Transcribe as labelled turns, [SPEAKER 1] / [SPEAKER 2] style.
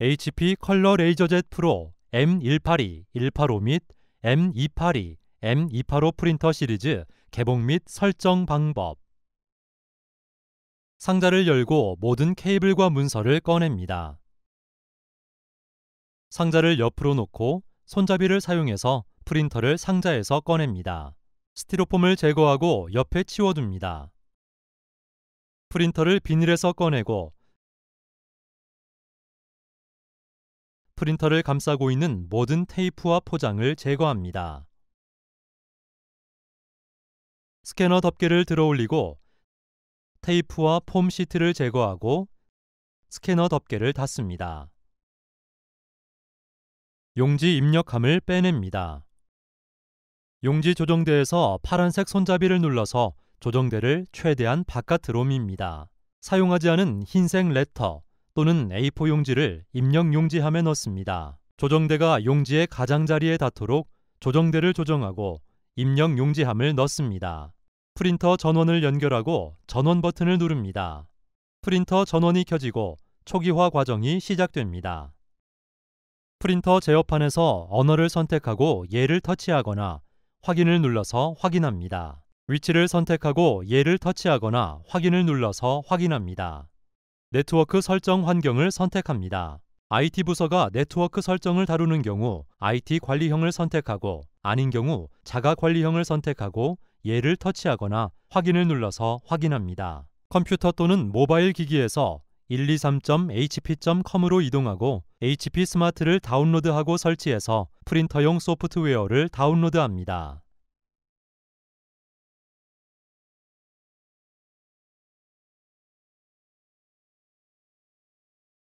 [SPEAKER 1] HP 컬러 레이저젯 프로 M182, 185 및 M282, M285 프린터 시리즈 개봉 및 설정 방법 상자를 열고 모든 케이블과 문서를 꺼냅니다. 상자를 옆으로 놓고 손잡이를 사용해서 프린터를 상자에서 꺼냅니다. 스티로폼을 제거하고 옆에 치워둡니다. 프린터를 비닐에서 꺼내고 프린터를 감싸고 있는 모든 테이프와 포장을 제거합니다. 스캐너 덮개를 들어 올리고 테이프와 폼 시트를 제거하고 스캐너 덮개를 닫습니다. 용지 입력함을 빼냅니다. 용지 조정대에서 파란색 손잡이를 눌러서 조정대를 최대한 바깥으로 밉니다. 사용하지 않은 흰색 레터 또는 A4 용지를 입력 용지함에 넣습니다. 조정대가 용지의 가장자리에 닿도록 조정대를 조정하고 입력 용지함을 넣습니다. 프린터 전원을 연결하고 전원 버튼을 누릅니다. 프린터 전원이 켜지고 초기화 과정이 시작됩니다. 프린터 제어판에서 언어를 선택하고 얘를 터치하거나 확인을 눌러서 확인합니다. 위치를 선택하고 얘를 터치하거나 확인을 눌러서 확인합니다. 네트워크 설정 환경을 선택합니다. IT 부서가 네트워크 설정을 다루는 경우 IT 관리형을 선택하고 아닌 경우 자가 관리형을 선택하고 얘를 터치하거나 확인을 눌러서 확인합니다. 컴퓨터 또는 모바일 기기에서 123.hp.com으로 이동하고 HP 스마트를 다운로드하고 설치해서 프린터용 소프트웨어를 다운로드합니다.